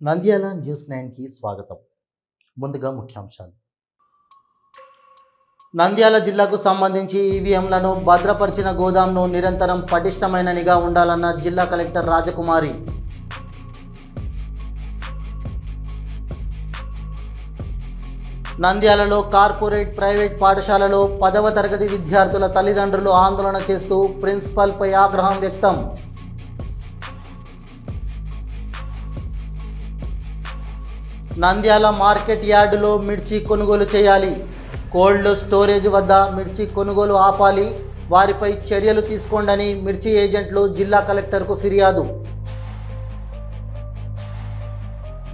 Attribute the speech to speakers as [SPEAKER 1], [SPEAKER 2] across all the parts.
[SPEAKER 1] Nandyal news నైన్కి స్వాగతం. ముందుగా ముఖ్యాంశాలు. నంద్యాల జిల్లాకు సంబంధించి ఈవీఎంలను భద్రపరిచిన గోదాంను నిరంతరం పటిష్టమైన నిఘా ఉండాలన్న జిల్లా కలెక్టర్ రాజకుమారి. నంద్యాలలో కార్పొరేట్ ప్రైవేట్ పాఠశాలలో పదవ తరగతి విద్యార్థుల తల్లిదండ్రులు ఆందోళన చేస్తూ ప్రిన్సిపల్పై ఆగ్రహం వ్యక్తం. నంద్యాల మార్కెట్ యార్డులో మిర్చి కొనుగోలు చేయాలి. కోల్డ్ స్టోరేజ్ వద్ద మిర్చి కొనుగోలు ఆపాలి. వారిపై చర్యలు తీసుకోండని మిర్చి ఏజెంట్లు జిల్లా కలెక్టర్కు ఫిర్యాదు.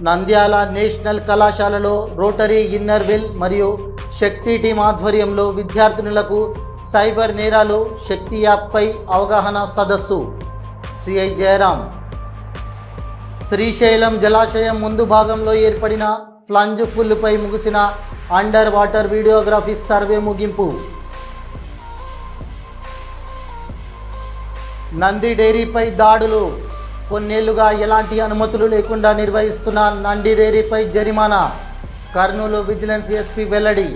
[SPEAKER 1] నంద్యాల నేషనల్ కళాశాలలో రోటరీ ఇన్నర్వెల్ మరియు శక్తి టీం ఆధ్వర్యంలో విద్యార్థినులకు సైబర్ నేరాలు శక్తి యాప్పై అవగాహన సదస్సు. సిఐ జయరాం. శ్రీశైలం జలాశయం ముందు భాగంలో ఏర్పడిన ఫ్లంజ్ ఫుల్పై ముగిసిన అండర్ వాటర్ వీడియోగ్రఫీ సర్వే ముగింపు. నంది డైరీపై దాడులు. కొన్నేళ్ళుగా ఎలాంటి అనుమతులు లేకుండా నిర్వహిస్తున్న నంది డైరీపై జరిమానా. కర్నూలు విజిలెన్స్ ఎస్పీ వెల్లడి.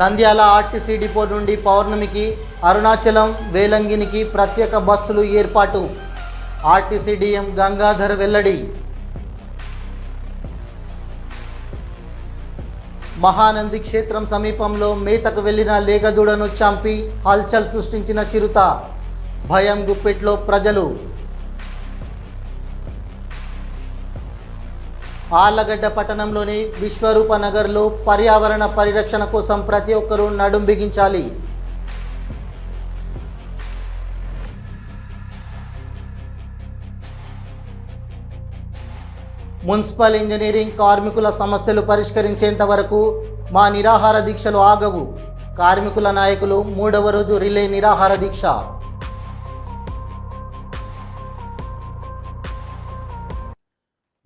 [SPEAKER 1] నంద్యాల ఆర్టీసీ డిపో నుండి పౌర్ణమికి అరుణాచలం వేలంగినికి ప్రత్యేక బస్సులు ఏర్పాటు. ఆర్టీసీ డిఎం గంగాధర్ వెల్లడి. మహానంది క్షేత్రం సమీపంలో మేతకు వెళ్ళిన లేగదూడను చంపి హల్చల్ సృష్టించిన చిరుత. భయం గుప్పెట్లో ప్రజలు. ఆళ్ళగడ్డ పట్టణంలోని విశ్వరూప నగర్లో పర్యావరణ పరిరక్షణ కోసం ప్రతి ఒక్కరూ నడుం బిగించాలి. మున్సిపల్ ఇంజనీరింగ్ కార్మికుల సమస్యలు పరిష్కరించేంత వరకు మా నిరాహార దీక్షలు ఆగవు. కార్మికుల నాయకులు మూడవ రోజు రిలే నిరాహార దీక్ష.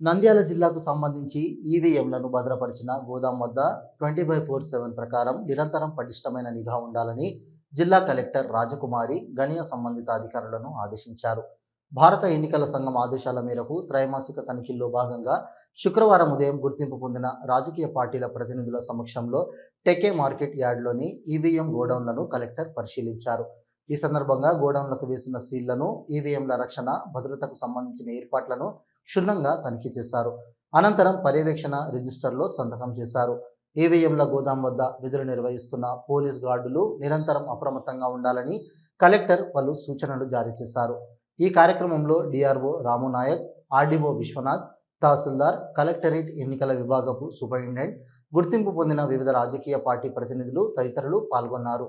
[SPEAKER 1] నంద్యాల జిల్లాకు సంబంధించి ఈవీఎంలను భద్రపరిచిన గోదాం వద్ద ట్వంటీ బై ఫోర్ సెవెన్ ప్రకారం నిరంతరం పటిష్టమైన నిఘా ఉండాలని జిల్లా కలెక్టర్ రాజకుమారి గణీయ సంబంధిత అధికారులను ఆదేశించారు. భారత ఎన్నికల సంఘం ఆదేశాల మేరకు త్రైమాసిక తనిఖీల్లో భాగంగా శుక్రవారం ఉదయం గుర్తింపు పొందిన రాజకీయ పార్టీల ప్రతినిధుల సమక్షంలో టెకే మార్కెట్ యార్డ్లోని ఈవీఎం గోడౌన్లను కలెక్టర్ పరిశీలించారు. ఈ సందర్భంగా గోడౌన్లకు వేసిన సీళ్ళను ఈవీఎంల రక్షణ భద్రతకు సంబంధించిన ఏర్పాట్లను క్షుణ్ణంగా తనిఖీ చేశారు. అనంతరం పర్యవేక్షణ రిజిస్టర్లో సంతకం చేశారు. ఈవీఎంల గోదాం వద్ద విధులు నిర్వహిస్తున్న పోలీస్ గార్డులు నిరంతరం అప్రమత్తంగా ఉండాలని కలెక్టర్ పలు సూచనలు జారీ చేశారు. ఈ కార్యక్రమంలో డిఆర్ఓ రాము నాయక్ ఆర్డీఓ విశ్వనాథ్ తహసీల్దార్ కలెక్టరేట్ ఎన్నికల విభాగపు సూపరింటెండెంట్ గుర్తింపు పొందిన వివిధ రాజకీయ పార్టీ ప్రతినిధులు తదితరులు పాల్గొన్నారు.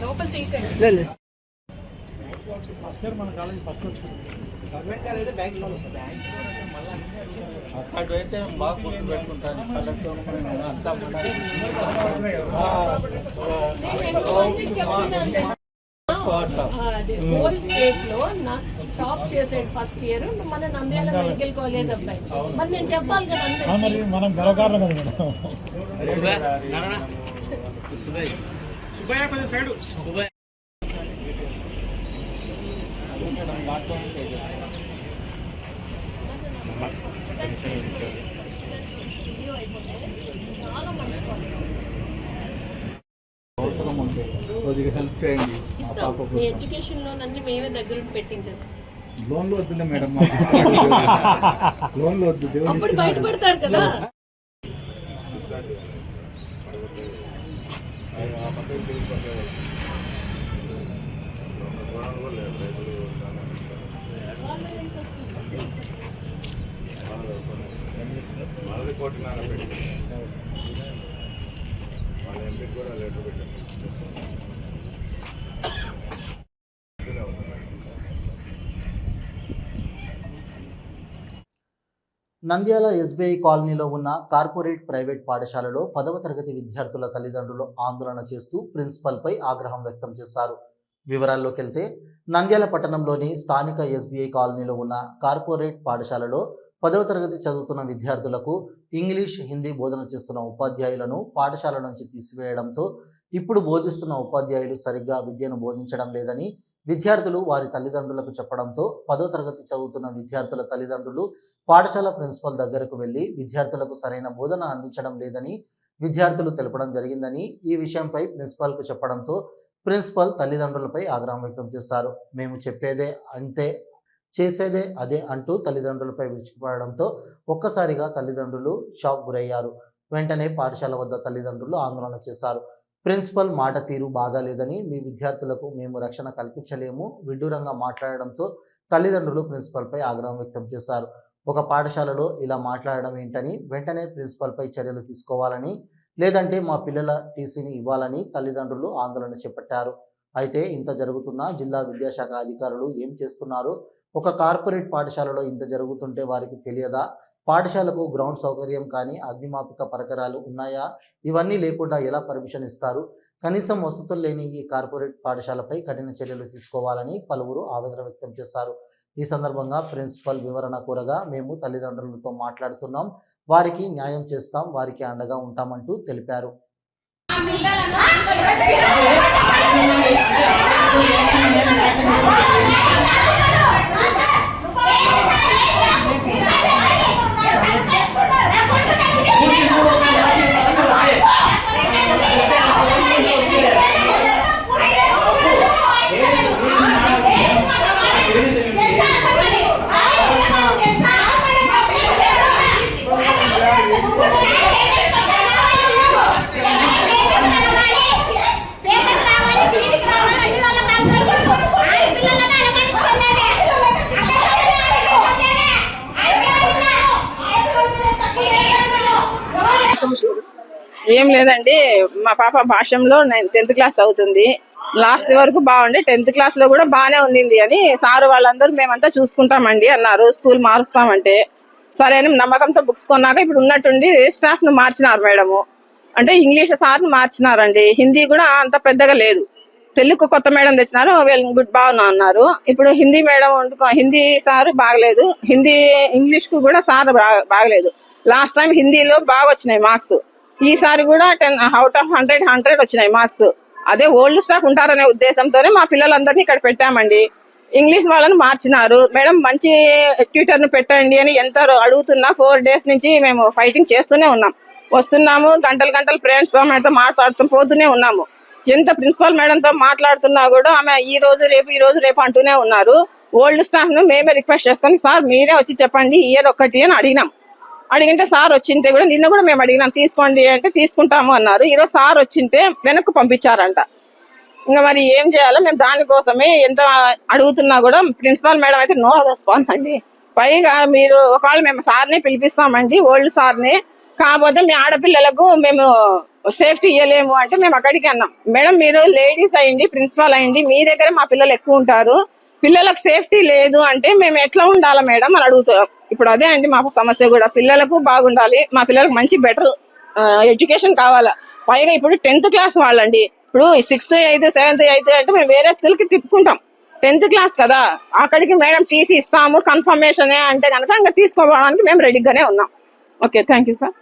[SPEAKER 2] లోపల తీయకండి
[SPEAKER 3] అట్లాంటివైతే బాగా గుర్తు పెట్టుకుంటాను
[SPEAKER 2] పల్లెటూరు హోల్ స్టేట్లో నాకు టాప్ చేసాడు ఫస్ట్ ఇయర్ మన నంద్యాల మెడికల్ కాలేజ్ అబ్బాయి మరి నేను చెప్పాలి కదా
[SPEAKER 4] మరి మనం గర్వకారణం కదా మేడం
[SPEAKER 2] చాలా
[SPEAKER 3] అవసరం ఉంది కొద్దిగా హెల్ప్ చేయండి ఆ
[SPEAKER 2] ఇస్తాం
[SPEAKER 3] పాపకు
[SPEAKER 2] మీ ఎడ్యుకేషన్ లోన్ అన్ని మేమే దగ్గరుండి పెట్టించేస్తాం
[SPEAKER 3] లోన్లు వద్దులే మేడం లోన్లు వద్దు దేవుని
[SPEAKER 2] అప్పుడు
[SPEAKER 3] ఇచ్చినాడు.
[SPEAKER 2] బయటపడతారు కదా
[SPEAKER 1] నంద్యాల ఎస్బీఐ కాలనీలో ఉన్న కార్పొరేట్ ప్రైవేట్ పాఠశాలలో పదవ తరగతి విద్యార్థుల తల్లిదండ్రులు ఆందోళన చేస్తూ ప్రిన్సిపల్పై ఆగ్రహం వ్యక్తం చేశారు. వివరాల్లోకి వెళ్తే నంద్యాల పట్టణంలోని స్థానిక ఎస్బీఐ కాలనీలో ఉన్న కార్పొరేట్ పాఠశాలలో పదవ తరగతి చదువుతున్న విద్యార్థులకు ఇంగ్లీష్ హిందీ బోధన చేస్తున్న ఉపాధ్యాయులను పాఠశాల నుంచి తీసివేయడంతో ఇప్పుడు బోధిస్తున్న ఉపాధ్యాయులు సరిగ్గా విద్యను బోధించడం లేదని విద్యార్థులు వారి తల్లిదండ్రులకు చెప్పడంతో పదో తరగతి చదువుతున్న విద్యార్థుల తల్లిదండ్రులు పాఠశాల ప్రిన్సిపల్ దగ్గరకు వెళ్ళి విద్యార్థులకు సరైన బోధన అందించడం లేదని విద్యార్థులు తెలపడం జరిగిందని ఈ విషయంపై ప్రిన్సిపాల్కు చెప్పడంతో ప్రిన్సిపల్ తల్లిదండ్రులపై ఆగ్రహం వ్యక్తం చేశారు. మేము చెప్పేదే అంతే చేసేదే అదే అంటూ తల్లిదండ్రులపై విరుచుకుపడడంతో ఒక్కసారిగా తల్లిదండ్రులు షాక్ గురయ్యారు. వెంటనే పాఠశాల వద్ద తల్లిదండ్రులు ఆందోళన చేశారు. ప్రిన్సిపల్ మాట తీరు బాగాలేదని మీ విద్యార్థులకు మేము రక్షణ కల్పించలేము విడ్డూరంగా మాట్లాడడంతో తల్లిదండ్రులు ప్రిన్సిపల్పై ఆగ్రహం వ్యక్తం చేశారు. ఒక పాఠశాలలో ఇలా మాట్లాడడం ఏంటని వెంటనే ప్రిన్సిపల్పై చర్యలు తీసుకోవాలని లేదంటే మా పిల్లల టీసీని ఇవ్వాలని తల్లిదండ్రులు ఆందోళన చేపట్టారు. అయితే ఇంత జరుగుతున్నా జిల్లా విద్యాశాఖ అధికారులు ఏం చేస్తున్నారు? ఒక కార్పొరేట్ పాఠశాలలో ఇంత జరుగుతుంటే వారికి తెలియదా? పాఠశాలకు గ్రౌండ్ సౌకర్యం కానీ అగ్నిమాపక పరికరాలు ఉన్నాయా? ఇవన్నీ లేకుండా ఎలా పర్మిషన్ ఇస్తారు? కనీసం వసతులు లేని ఈ కార్పొరేట్ పాఠశాలపై కఠిన చర్యలు తీసుకోవాలని పలువురు ఆవేదన వ్యక్తం చేశారు. ఈ సందర్భంగా ప్రిన్సిపల్ వివరణ కోరగా మేము తల్లిదండ్రులతో మాట్లాడుతున్నాం. వారికి న్యాయం చేస్తాం వారికి అండగా ఉంటామంటూ తెలిపారు.
[SPEAKER 5] పిల్లలను ఏం లేదండి. మా పాప భాషంలో టెన్త్ క్లాస్ అవుతుంది లాస్ట్ వరకు బాగుండే. టెన్త్ క్లాస్లో కూడా బాగానే ఉంది అని సార్ వాళ్ళందరూ మేమంతా చూసుకుంటామండి అన్నారు. స్కూల్ మారుస్తామంటే. సరే అని నమ్మకంతో బుక్స్ కొన్నాక ఇప్పుడు ఉన్నట్టుండి స్టాఫ్ను మార్చినారు మేడము. అంటే ఇంగ్లీష్ సార్ను మార్చినారండి. హిందీ కూడా అంత పెద్దగా లేదు. తెలుగు కొత్త మేడం తెచ్చినారు. వెల్ గుడ్ బాగున్నా అన్నారు. ఇప్పుడు హిందీ మేడం వండుకో హిందీ సార్ బాగలేదు. హిందీ ఇంగ్లీష్కు కూడా సార్ బాగలేదు. లాస్ట్ టైం హిందీలో బాగా వచ్చినాయి మార్క్స్. ఈసారి కూడా ten out of hundred hundred వచ్చినాయి మార్క్స్. అదే ఓల్డ్ స్టాఫ్ ఉంటారనే ఉద్దేశంతోనే మా పిల్లలందరినీ ఇక్కడ పెట్టామండి. ఇంగ్లీష్ వాళ్ళని మార్చినారు. మేడం మంచి ట్యూటర్ను పెట్టండి అని ఎంత అడుగుతున్నా ఫోర్ డేస్ నుంచి మేము ఫైటింగ్ చేస్తూనే ఉన్నాం. వస్తున్నాము గంటలు గంటలు ప్రిన్సిపల్ మేడంతో మాట్లాడుతూ పోతూనే ఉన్నాము. ఎంత ప్రిన్సిపల్ మేడంతో మాట్లాడుతున్నా కూడా ఆమె ఈ రోజు రేపు ఈ రోజు రేపు అంటూనే ఉన్నారు. ఓల్డ్ స్టాఫ్ను మేమే రిక్వెస్ట్ చేస్తాం. సార్ మీరే వచ్చి చెప్పండి ఇయర్ ఒక్కటి అని అడిగినాం. అడిగింటే సార్ వచ్చింటే కూడా నిన్న కూడా మేము అడిగినాం తీసుకోండి అంటే తీసుకుంటాము అన్నారు. ఈరోజు సార్ వచ్చింటే వెనక్కు పంపించారంట. ఇంకా మరి ఏం చేయాలో మేము దానికోసమే ఎంత అడుగుతున్నా కూడా ప్రిన్సిపాల్ మేడం అయితే నో రెస్పాన్స్ అండి. పైగా మీరు ఒకవేళ మేము సార్ని పిలిపిస్తామండి ఓల్డ్ సార్ని. కాకపోతే మీ ఆడపిల్లలకు మేము సేఫ్టీ ఇవ్వలేము అంటే మేము అక్కడికి అన్నాం. మేడం మీరు లేడీస్ అయ్యండి ప్రిన్సిపాల్ అయ్యండి మీ దగ్గర మా పిల్లలు ఎక్కువ ఉంటారు. పిల్లలకు సేఫ్టీ లేదు అంటే మేము ఎట్లా ఉండాలా మేడం అని అడుగుతున్నాం. ఇప్పుడు అదే అండి మా సమస్య కూడా. పిల్లలకు బాగుండాలి మా పిల్లలకు మంచి బెటర్ ఎడ్యుకేషన్ కావాలా. పైగా ఇప్పుడు టెన్త్ క్లాస్ వాళ్ళండి. ఇప్పుడు సిక్స్త్ ఎయిత్ సెవెంత్ ఎయిత్ అంటే మేము వేరే స్కూల్కి తిప్పుకుంటాం. టెన్త్ క్లాస్ కదా. అక్కడికి మేడం టీసీ ఇస్తాము కన్ఫర్మేషన్ అంటే కనుక ఇంకా తీసుకోవడానికి మేము రెడీగానే ఉన్నాం. Okay thank you sir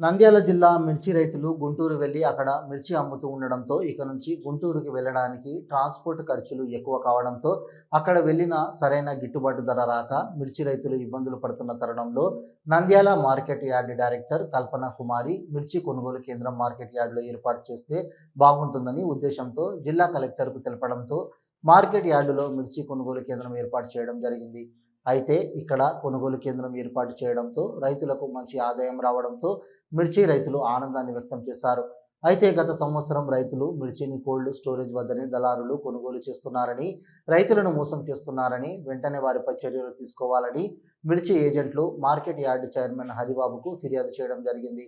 [SPEAKER 1] Nandyal జిల్లా మిర్చి రైతులు గుంటూరు వెళ్ళి అక్కడ మిర్చి అమ్ముతూ ఉండడంతో ఇక నుంచి గుంటూరుకి వెళ్ళడానికి ట్రాన్స్పోర్ట్ ఖర్చులు ఎక్కువ కావడంతో అక్కడ వెళ్ళిన సరైన గిట్టుబాటు ధర రాక మిర్చి రైతులు ఇబ్బందులు పడుతున్న తరుణంలో Nandyal market yard director Kalpana Kumari మిర్చి కొనుగోలు కేంద్రం మార్కెట్ యార్డులో ఏర్పాటు చేస్తే బాగుంటుందని ఉద్దేశంతో జిల్లా కలెక్టర్కు తెలపడంతో మార్కెట్ యార్డులో మిర్చి కొనుగోలు కేంద్రం ఏర్పాటు చేయడం జరిగింది. అయితే ఇక్కడ కొనుగోలు కేంద్రం ఏర్పాటు చేయడంతో రైతులకు మంచి ఆదాయం రావడంతో మిర్చి రైతులు ఆనందాన్ని వ్యక్తం చేశారు. అయితే గత సంవత్సరం రైతులు మిర్చిని కోల్డ్ స్టోరేజ్ వద్దనే దళారులు కొనుగోలు చేస్తున్నారని రైతులను మోసం చేస్తున్నారని వెంటనే వారిపై చర్యలు తీసుకోవాలని మిర్చి ఏజెంట్లు మార్కెట్ యార్డ్ చైర్మన్ హరిబాబుకు ఫిర్యాదు చేయడం జరిగింది.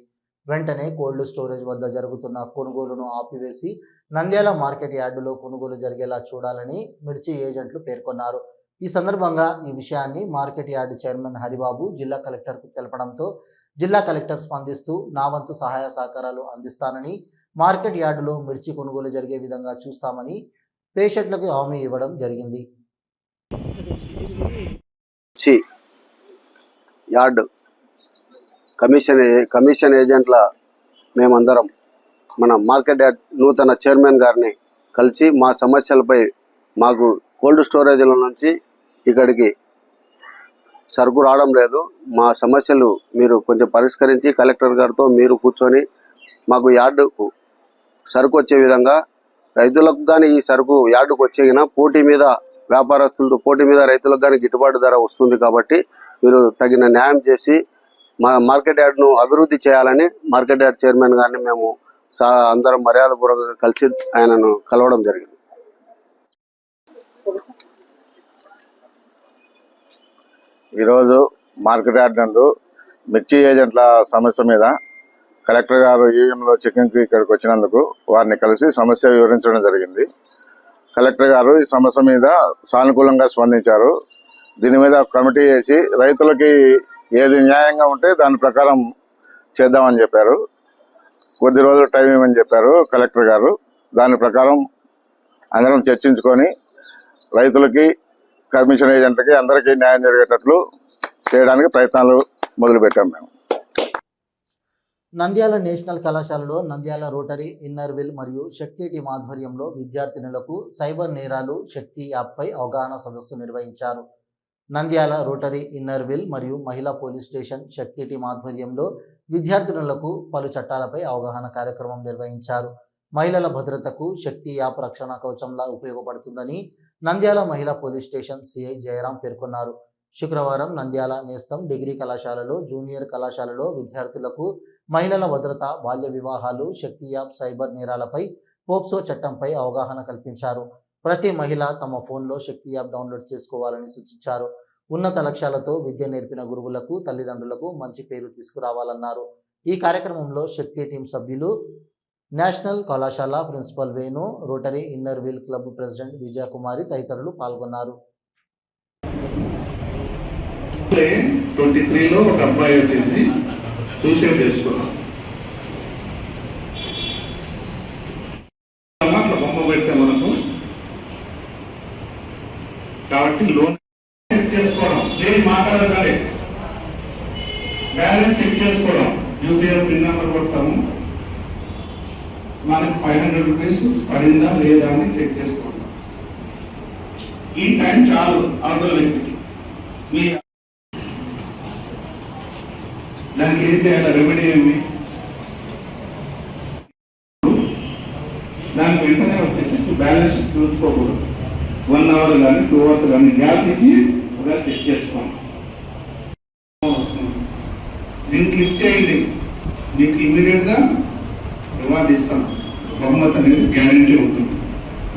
[SPEAKER 1] వెంటనే కోల్డ్ స్టోరేజ్ వద్ద జరుగుతున్న కొనుగోలును ఆపివేసి నంద్యాల మార్కెట్ యార్డులో కొనుగోలు జరిగేలా చూడాలని మిర్చి ఏజెంట్లు పేర్కొన్నారు. ఈ సందర్భంగా ఈ విషయాన్ని మార్కెట్ యార్డు చైర్మన్ హరిబాబు జిల్లా కలెక్టర్కు తెలపడంతో జిల్లా కలెక్టర్ స్పందిస్తూ నా వంతు సహాయ సహకారాలు అందిస్తానని మార్కెట్ యార్డులో మిర్చి కొనుగోలు జరిగే విధంగా చూస్తామని పేషెంట్లకు హామీ ఇవ్వడం జరిగింది.
[SPEAKER 6] చి యార్డ్ కమిషన్ ఏ- కమిషన్ ఏజెంట్ల మేమందరం మన మార్కెట్ యార్డ్ నూతన చైర్మన్ గారిని కలిసి మా సమస్యలపై మాకు కోల్డ్ స్టోరేజ్ల నుంచి ఇక్కడికి సరుకు రావడం లేదు. మా సమస్యలు మీరు కొంచెం పరిష్కరించి కలెక్టర్ గారితో మీరు కూర్చొని మాకు యార్డుకు సరుకు వచ్చే విధంగా రైతులకు కానీ ఈ సరుకు యార్డుకు వచ్చేగిన పోటీ మీద వ్యాపారస్తులతో పోటీ మీద రైతులకు కానీ గిట్టుబాటు ధర వస్తుంది కాబట్టి మీరు తగిన న్యాయం చేసి మా మార్కెట్ యార్డ్ను అభివృద్ధి చేయాలని మార్కెట్ యార్డ్ చైర్మన్ గారిని మేము సా అందరం మర్యాదపూర్వకంగా కలిసి ఆయనను కలవడం జరిగింది.
[SPEAKER 3] ఈరోజు మార్కెట్ యార్డ్ మిర్చి ఏజెంట్ల సమస్య మీద కలెక్టర్ గారు ఈవీఎంలో చెకింగ్కి ఇక్కడికి వచ్చినందుకు వారిని కలిసి సమస్య వివరించడం జరిగింది. కలెక్టర్ గారు ఈ సమస్య మీద సానుకూలంగా స్పందించారు. దీని మీద కమిటీ వేసి రైతులకి ఏది న్యాయంగా ఉంటే దాని ప్రకారం చేద్దామని చెప్పారు. కొద్ది రోజులు టైం ఇవ్వమని చెప్పారు కలెక్టర్ గారు. దాని ప్రకారం అందరం చర్చించుకొని రైతులకి కమిషన్ ఏజెంట్లకి అందరికీ న్యాయం జరిగేటట్లు చేయడానికి ప్రయత్నాలు మొదలుపెట్టాం మేము.
[SPEAKER 1] నంద్యాల నేషనల్ కళాశాలలో నంద్యాల రోటరీ ఇన్నర్విల్ మరియు శక్తి టీం ఆధ్వర్యంలో విద్యార్థినులకు సైబర్ నేరాలు శక్తి యాప్పై అవగాహన సదస్సు నిర్వహించారు. నంద్యాల రోటరీ ఇన్నర్విల్ మరియు మహిళా పోలీస్ స్టేషన్ శక్తి టీం ఆధ్వర్యంలో విద్యార్థినులకు పలు చట్టాలపై అవగాహన కార్యక్రమం నిర్వహించారు. మహిళల భద్రతకు శక్తి యాప్ రక్షణ కవచంలా ఉపయోగపడుతుందని నంద్యాల మహిళా పోలీస్ స్టేషన్ సిఐ జయరాం పేర్కొన్నారు. శుక్రవారం నంద్యాల నేస్తం డిగ్రీ కళాశాలలో జూనియర్ కళాశాలలో విద్యార్థులకు మహిళల భద్రత బాల్య వివాహాలు శక్తి యాప్ సైబర్ నేరాలపై పోక్సో చట్టంపై అవగాహన కల్పించారు. ప్రతి మహిళ తమ ఫోన్లో శక్తి యాప్ డౌన్లోడ్ చేసుకోవాలని సూచించారు. ఉన్నత లక్ష్యాలతో విద్య నేర్పిన గురువులకు తల్లిదండ్రులకు మంచి పేరు తీసుకురావాలన్నారు. ఈ కార్యక్రమంలో శక్తి టీం సభ్యులు నేషనల్ కళాశాల principal Venu rotary inner wheel club president Vijayakumari తదితరులు పాల్గొన్నారు.
[SPEAKER 7] ట్వంటీ త్రీలో ఒక అబ్బాయి వచ్చేసి సూసైడ్ చేసుకున్నాం అట్లా బొమ్మ పెడితే మనకు. కాబట్టి లోన్ చెక్ చేసుకోవడం. లేదు మాట్లాడగానే బ్యాలెన్స్ చెక్ చేసుకోవడం. యూపీఐ పిన్ నెంబర్ కొడతాము. మనకు ఫైవ్ హండ్రెడ్ రూపీస్ పడిందా లేదా అని చెక్ చేసుకోవడం ఈ టైం చాలు అవతల వ్యక్తికి. మీ దానికి ఏం చేయాలి? రెమెడీ ఏమి? దానికి వెంటనే వచ్చేసి బ్యాలెన్స్ చూసుకోకూడదు. వన్ అవర్ కానీ టూ అవర్స్ కానీ గ్యాప్ ఇచ్చి ఒకసారి చెక్ చేసుకోండి. దీన్ని క్లిక్ చేయండి. మీకు ఇమీడియట్గా రివార్డ్ ఇస్తాం బహుమతి అనేది గ్యారంటీ ఉంటుంది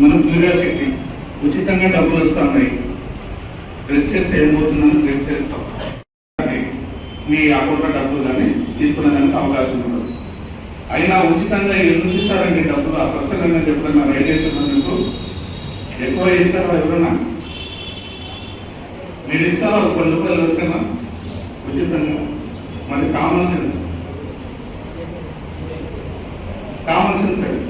[SPEAKER 7] మనం క్యూరియాసిటీ ఉచితంగా డబ్బులు వస్తున్నాయి ప్రెస్ చేస్తే ఏమవుతుందని ప్రెస్ చేస్తాం. మీ అకౌంట్లో డబ్బులు కానీ తీసుకునేదానికి అవకాశం ఉండదు. అయినా ఉచితంగా ఎందుకు ఇస్తారండి డబ్బులు? ఆ ప్రస్తుతం నేను చెప్తున్నా రైట్ మీకు ఎక్కువ ఇస్తారా ఎవరన్నా? మీరు ఇస్తారా? ఒక రూపాయలు ఉచితంగా. మరి కామన్ సెన్స్ కామన్ సెన్స్ అది.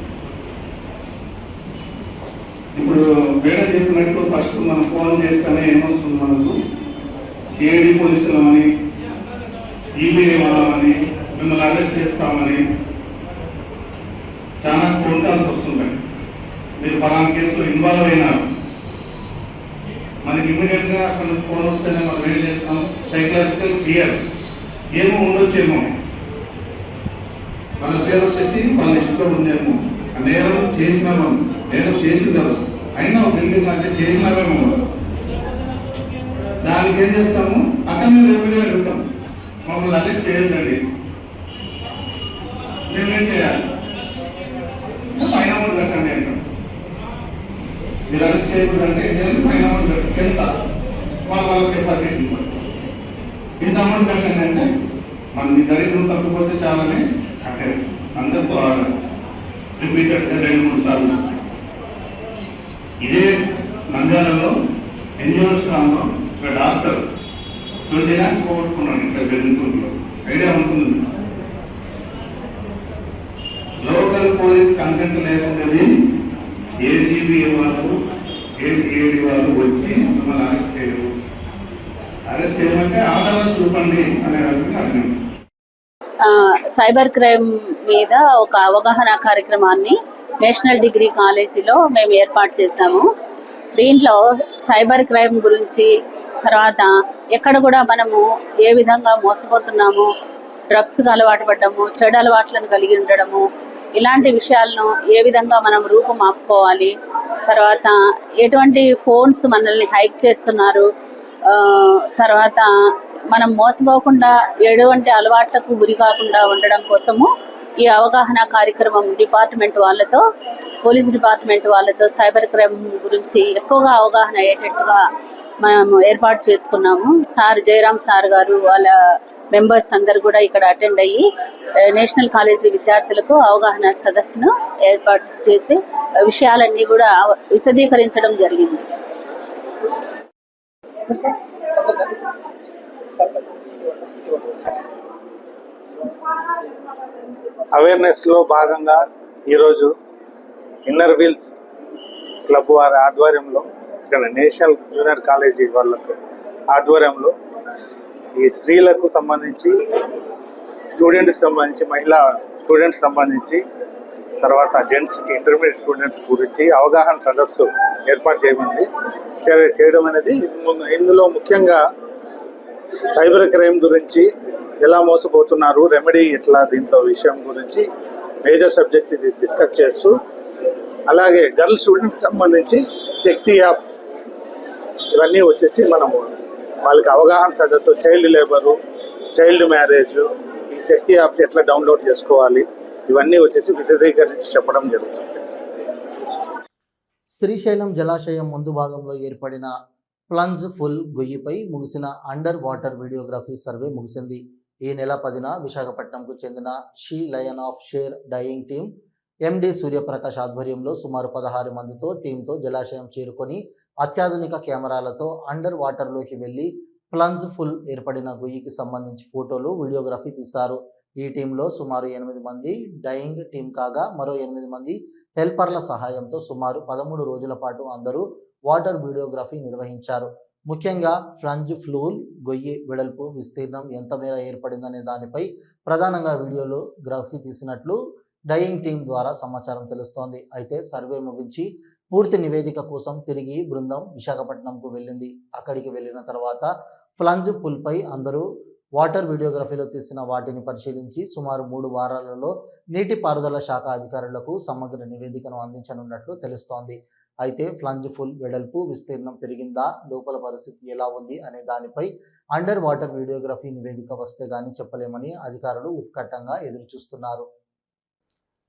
[SPEAKER 7] ఇప్పుడు వేరే చెప్పినట్టు ఫస్ట్ మనం ఫోన్ చేస్తేనే ఏమొస్తుంది మనకు? సిఐడి పోలీసులమని ఈమెయిల్ ఇవ్వాలని మిమ్మల్ని అరెస్ట్ చేస్తామని చాలా కొట్టాల్సి వస్తుంది మీరు పలానా కేసులో ఇన్వాల్వ్ అయినారు. మనకి ఇమీడియట్గా అక్కడ నుంచి ఫోన్ వస్తేనే మనం ఏం చేస్తాం? సైకలాజికల్ ఫియర్ ఏమో ఉండొచ్చేమో. మన పేరు వచ్చేసి వాళ్ళ ఇష్టం ఉండేము నేరం చేసినామో నేరం చేసిందారు అయినా బిల్డింగ్ వచ్చి చేసినామేమో దానికి ఏం చేస్తాము? అక్కడ మేము రెమెడీ అడుగుతాం. మమ్మల్ని అరెస్ట్ చేయొద్దండి మేమేం చేయాలి? ఫైన్ అమౌంట్ కట్టండి అంటాం. మీరు అరెస్ట్ చేయకూడదంటే నేను ఫైన్ అమౌంట్ కట్టండి ఎంత వాళ్ళ వాళ్ళ కెపాసిటీ. ఇంత అమౌంట్ కట్టండి అంటే మన మీ దరిద్రం తప్పిపోతే చాలానే కట్టేస్తాం అందరితో రిపీటెడ్గా రెండు మూడు సార్లు. ఇదే నంద్యాలలో ఎన్జిఓస్ కాంలో ఒక డాక్టర్ ట్వంటీ ల్యాక్స్ పోగొట్టుకున్నాడు ఇక్కడ బెదిరింపుల్లో. ఐడియా ఉంటుంది. లోకల్ పోలీస్ కన్సెంట్ లేకుండాది ఏసీబీ వాళ్ళు ఏసీఐడి వాళ్ళు వచ్చి మిమ్మల్ని అరెస్ట్ చేయరు అరెస్ట్ చేయమంటే ఆధారాలు చూపండి అనే రకంగా
[SPEAKER 8] సైబర్ క్రైమ్ మీద ఒక అవగాహన కార్యక్రమాన్ని నేషనల్ డిగ్రీ కాలేజీలో మేము ఏర్పాటు చేశాము. దీంట్లో సైబర్ క్రైమ్ గురించి తర్వాత ఎక్కడ కూడా మనము ఏ విధంగా మోసపోతున్నాము డ్రగ్స్కి అలవాటు పడ్డము చెడు అలవాట్లను కలిగి ఉండడము ఇలాంటి విషయాలను ఏ విధంగా మనం రూపం ఆపుకోవాలి తర్వాత ఎటువంటి ఫోన్స్ మనల్ని హైక్ చేస్తున్నారు తర్వాత మనం మోసపోకుండా ఎటువంటి అలవాట్లకు గురి కాకుండా ఉండడం కోసము ఈ అవగాహన కార్యక్రమం డిపార్ట్మెంట్ వాళ్ళతో పోలీస్ డిపార్ట్మెంట్ వాళ్ళతో సైబర్ క్రైమ్ గురించి ఎక్కువగా అవగాహన అయ్యేటట్టుగా మనం ఏర్పాటు చేసుకున్నాము. సార్ జయరామ్ సార్ గారు వాళ్ళ మెంబర్స్ అందరు కూడా ఇక్కడ అటెండ్ అయ్యి నేషనల్ కాలేజీ విద్యార్థులకు అవగాహన సదస్సును ఏర్పాటు చేసి విషయాలన్నీ కూడా విశదీకరించడం జరిగింది.
[SPEAKER 9] అవేర్నెస్లో భాగంగా ఈరోజు ఇన్నర్ వీల్స్ క్లబ్ వారి ఆధ్వర్యంలో ఇక్కడ నేషనల్ జూనియర్ కాలేజీ వాళ్ళకు ఆధ్వర్యంలో ఈ స్త్రీలకు సంబంధించి స్టూడెంట్స్ సంబంధించి మహిళా స్టూడెంట్స్ సంబంధించి తర్వాత జెంట్స్కి ఇంటర్మీడియట్ స్టూడెంట్స్ గురించి అవగాహన సదస్సు ఏర్పాటు చేయమంది చే- చేయడం అనేది ఇందులో ముఖ్యంగా సైబర్ క్రైమ్ గురించి ఎలా మోసపోతున్నారు రెమెడీ ఎట్లా దీంట్లో విషయం గురించి మేజర్ సబ్జెక్ట్ ఇది డిస్కస్ చేస్తూ అలాగే గర్ల్ స్టూడెంట్కి సంబంధించి శక్తి యాప్ ఇవన్నీ వచ్చేసి మనము వాళ్ళకి అవగాహన సదస్సు చైల్డ్ లేబరు చైల్డ్ మ్యారేజ్ ఈ శక్తి యాప్ ఎట్లా డౌన్లోడ్ చేసుకోవాలి ఇవన్నీ వచ్చేసి విశదీకరించి చెప్పడం జరుగుతుంది.
[SPEAKER 1] శ్రీశైలం జలాశయం ముందు భాగంలో ఏర్పడిన ప్లంజ్ ఫుల్ గొయ్యిపై ముగిసిన అండర్ వాటర్ వీడియోగ్రఫీ సర్వే ముగిసింది. ఈ నెల పదిన విశాఖపట్నంకు చెందిన she lion of share dying team MD Suryaprakash ఆధ్వర్యంలో సుమారు పదహారు మందితో టీంతో జలాశయం చేరుకొని అత్యాధునిక కెమెరాలతో అండర్ వాటర్లోకి వెళ్ళి ప్లంజ్ ఫుల్ ఏర్పడిన గుయ్యికి సంబంధించి ఫోటోలు వీడియోగ్రఫీ తీశారు. ఈ టీంలో సుమారు ఎనిమిది మంది డైయింగ్ టీం కాగా మరో ఎనిమిది మంది హెల్పర్ల సహాయంతో సుమారు పదమూడు రోజుల పాటు అందరూ వాటర్ వీడియోగ్రఫీ నిర్వహించారు. ముఖ్యంగా ఫ్లంజ్ ఫ్లూల్ గొయ్యి వెడల్పు విస్తీర్ణం ఎంత మేర ఏర్పడిందనే దానిపై ప్రధానంగా వీడియోలో గ్రఫీ తీసినట్లు డయింగ్ టీం ద్వారా సమాచారం తెలుస్తోంది. అయితే సర్వే ముగించి పూర్తి నివేదిక కోసం తిరిగి బృందం విశాఖపట్నంకు వెళ్ళింది. అక్కడికి వెళ్ళిన తర్వాత ఫ్లంజ్ పుల్పై అందరూ వాటర్ వీడియోగ్రఫీలో తీసిన వాటిని పరిశీలించి సుమారు మూడు వారాలలో నీటిపారుదల శాఖ అధికారులకు సమగ్ర నివేదికను అందించనున్నట్లు తెలుస్తోంది. అయితే ఫ్లంజ్ ఫుల్ వెడల్పు విస్తీర్ణం పెరిగిందా? లోపల పరిస్థితి ఎలా ఉంది? అనే దానిపై అండర్ వాటర్ వీడియోగ్రఫీ నివేదిక వస్తే కానీ చెప్పలేమని అధికారులు ఉత్కట్టంగా ఎదురుచూస్తున్నారు.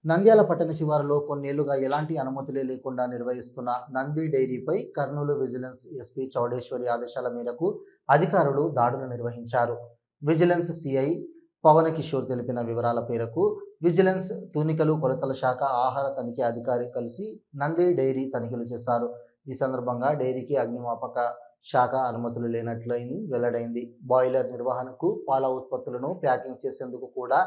[SPEAKER 1] నంద్యాల పట్టణ శివారులో కొన్నేళ్ళుగా ఎలాంటి అనుమతులే లేకుండా నిర్వహిస్తున్న నంది డైరీపై కర్నూలు విజిలెన్స్ ఎస్పీ చౌడేశ్వరి ఆదేశాల మేరకు అధికారులు దాడులు నిర్వహించారు. విజిలెన్స్ సిఐ పవన కిషోర్ తెలిపిన వివరాల మేరకు విజిలెన్స్ తూనికలు కొలతల శాఖ ఆహార తనిఖీ అధికారి కలిసి నంది డైరీ తనిఖీలు చేశారు. ఈ సందర్భంగా డైరీకి అగ్నిమాపక శాఖ అనుమతులు లేనట్లయింది వెల్లడైంది. బాయిలర్ నిర్వహణకు పాల ఉత్పత్తులను ప్యాకింగ్ చేసేందుకు కూడా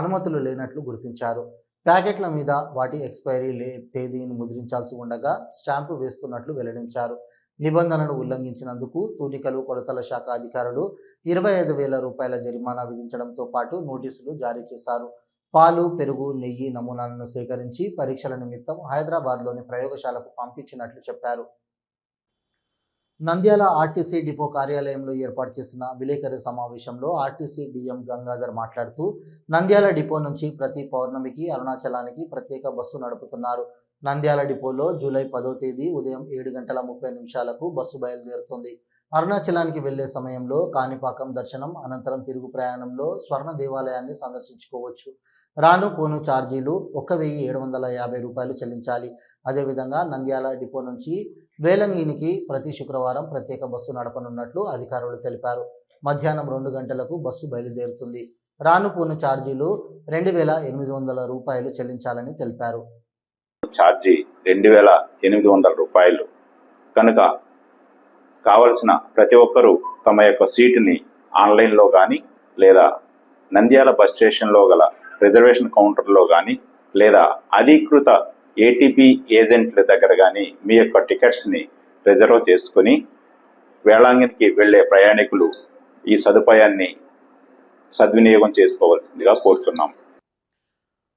[SPEAKER 1] అనుమతులు లేనట్లు గుర్తించారు. ప్యాకెట్ల మీద వాటి ఎక్స్పైరీ లే తేదీని ముద్రించాల్సి ఉండగా స్టాంపు వేస్తున్నట్లు వెల్లడించారు. నిబంధనను ఉల్లంఘించినందుకు తూనికలు కొలతల శాఖ అధికారులు ఇరవై ఐదు వేల రూపాయల జరిమానా విధించడంతో పాటు నోటీసులు జారీ చేశారు. పాలు పెరుగు నెయ్యి నమూనాలను సేకరించి పరీక్షల నిమిత్తం హైదరాబాద్లోని ప్రయోగశాలకు పంపించినట్లు చెప్పారు. నంద్యాల ఆర్టీసీ డిపో కార్యాలయంలో ఏర్పాటు చేసిన విలేకరి సమావేశంలో ఆర్టీసీ డిఎం గంగాధర్ మాట్లాడుతూ నంద్యాల డిపో నుంచి ప్రతి పౌర్ణమికి అరుణాచలానికి ప్రత్యేక బస్సు నడుపుతున్నారు. నంద్యాల డిపోలో జూలై పదో తేదీ ఉదయం ఏడు గంటల ముప్పై నిమిషాలకు బస్సు బయలుదేరుతుంది. అరుణాచలానికి వెళ్ళే సమయంలో కాణిపాకం దర్శనం అనంతరం తిరుగు ప్రయాణంలో స్వర్ణ దేవాలయాన్ని సందర్శించుకోవచ్చు. రాను పోను ఛార్జీలు ఒక వెయ్యి ఏడు వందల యాభై రూపాయలు చెల్లించాలి. అదేవిధంగా నంద్యాల డిపో నుంచి వేలంగినికి ప్రతి శుక్రవారం ప్రత్యేక బస్సు నడపనున్నట్లు అధికారులు తెలిపారు. మధ్యాహ్నం రెండు గంటలకు బస్సు బయలుదేరుతుంది. రాను పోను ఛార్జీలు రెండు వేల ఎనిమిది వందల రూపాయలు చెల్లించాలని తెలిపారు.
[SPEAKER 10] ఛార్జీ రెండు వేల ఎనిమిది వందల రూపాయలు. కనుక కావలసిన ప్రతి ఒక్కరూ తమ యొక్క సీటుని ఆన్లైన్లో కానీ లేదా నంద్యాల బస్ స్టేషన్లో గల రిజర్వేషన్ కౌంటర్లో కానీ లేదా అధీకృత ఏటీపీ ఏజెంట్ల దగ్గర కానీ మీ యొక్క టికెట్స్ని రిజర్వ్ చేసుకుని వేళాంగికి వెళ్ళే ప్రయాణికులు ఈ సదుపాయాన్ని సద్వినియోగం చేసుకోవాల్సిందిగా కోరుతున్నాం.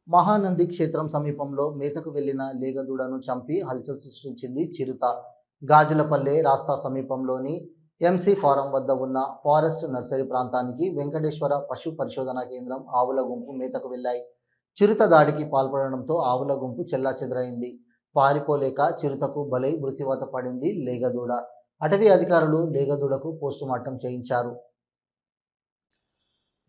[SPEAKER 1] మహానంది క్షేత్రం సమీపంలో మేతకు వెళ్ళిన లేగదూడను చంపి హల్చల్ సృష్టించింది చిరుత. గాజులపల్లె రాస్తా సమీపంలోని ఎంసీ ఫారం వద్ద ఉన్న ఫారెస్ట్ నర్సరీ ప్రాంతానికి వెంకటేశ్వర పశు పరిశోధన కేంద్రం ఆవుల గుంపు మేతకు వెళ్ళాయి. చిరుత దాడికి పాల్పడడంతో ఆవుల గుంపు చెల్లాచెదరైంది పారిపోలేక చిరుతకు బలై మృత్యువాత పడింది లేగదూడ. అటవీ అధికారులు లేగదూడకు పోస్టుమార్టం చేయించారు.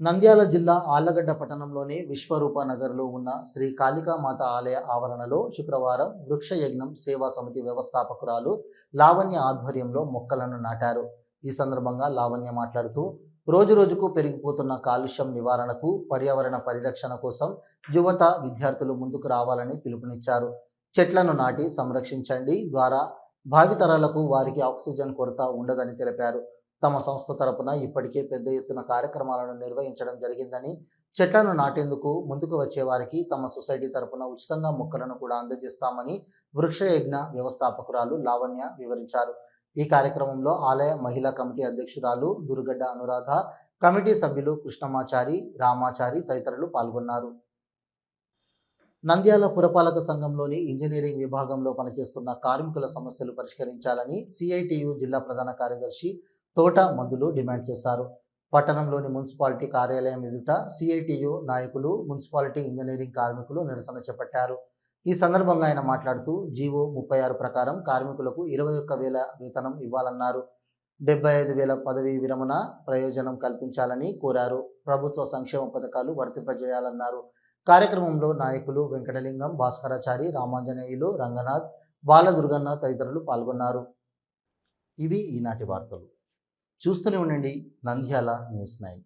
[SPEAKER 1] నంద్యాల జిల్లా ఆళ్ళగడ్డ పట్టణంలోని విశ్వరూప నగర్లో ఉన్న శ్రీ కాళికామాత ఆలయ ఆవరణలో శుక్రవారం వృక్ష యజ్ఞం సేవా సమితి వ్యవస్థాపకురాలు లావణ్య ఆధ్వర్యంలో మొక్కలను నాటారు. ఈ సందర్భంగా లావణ్య మాట్లాడుతూ రోజు రోజుకు పెరిగిపోతున్న కాలుష్యం నివారణకు పర్యావరణ పరిరక్షణ కోసం యువత విద్యార్థులు ముందుకు రావాలని పిలుపునిచ్చారు. చెట్లను నాటి సంరక్షించండి ద్వారా భావితరాలకు వారికి ఆక్సిజన్ కొరత ఉండదని తెలిపారు. తమ సంస్థ తరపున ఇప్పటికే పెద్ద ఎత్తున కార్యక్రమాలను నిర్వహించడం జరిగిందని చెట్లను నాటేందుకు ముందుకు వచ్చే వారికి తమ సొసైటీ తరపున ఉచితంగా మొక్కలను కూడా అందజేస్తామని వృక్షయజ్ఞ వ్యవస్థాపకురాలు లావణ్య వివరించారు. ఈ కార్యక్రమంలో ఆలయ మహిళా కమిటీ అధ్యక్షురాలు దుర్గడ్డ అనురాధ కమిటీ సభ్యులు కృష్ణమాచారి రామాచారి తదితరులు పాల్గొన్నారు. నంద్యాల పురపాలక సంఘంలోని ఇంజనీరింగ్ విభాగంలో పనిచేస్తున్న కార్మికుల సమస్యలు పరిష్కరించాలని సిఐటియు జిల్లా ప్రధాన కార్యదర్శి తోట మందులు డిమాండ్ చేశారు. పట్టణంలోని మున్సిపాలిటీ కార్యాలయం ఎదుట సిఐటియు నాయకులు మున్సిపాలిటీ ఇంజనీరింగ్ కార్మికులు నిరసన చేపట్టారు. ఈ సందర్భంగా ఆయన మాట్లాడుతూ జీవో ముప్పై ఆరు ప్రకారం కార్మికులకు ఇరవై ఒక్క వేల వేతనం ఇవ్వాలన్నారు. డెబ్బై ఐదు వేల పదవీ విరమణ ప్రయోజనం కల్పించాలని కోరారు. ప్రభుత్వ సంక్షేమ పథకాలు వర్తింపజేయాలన్నారు. కార్యక్రమంలో నాయకులు వెంకటలింగం భాస్కరాచారి రామాంజనేయులు రంగనాథ్ బాలదుర్గన్న తదితరులు పాల్గొన్నారు. ఇవి ఈనాటి వార్తలు. చూస్తూనే ఉండండి నంద్యాల న్యూస్ నైన్.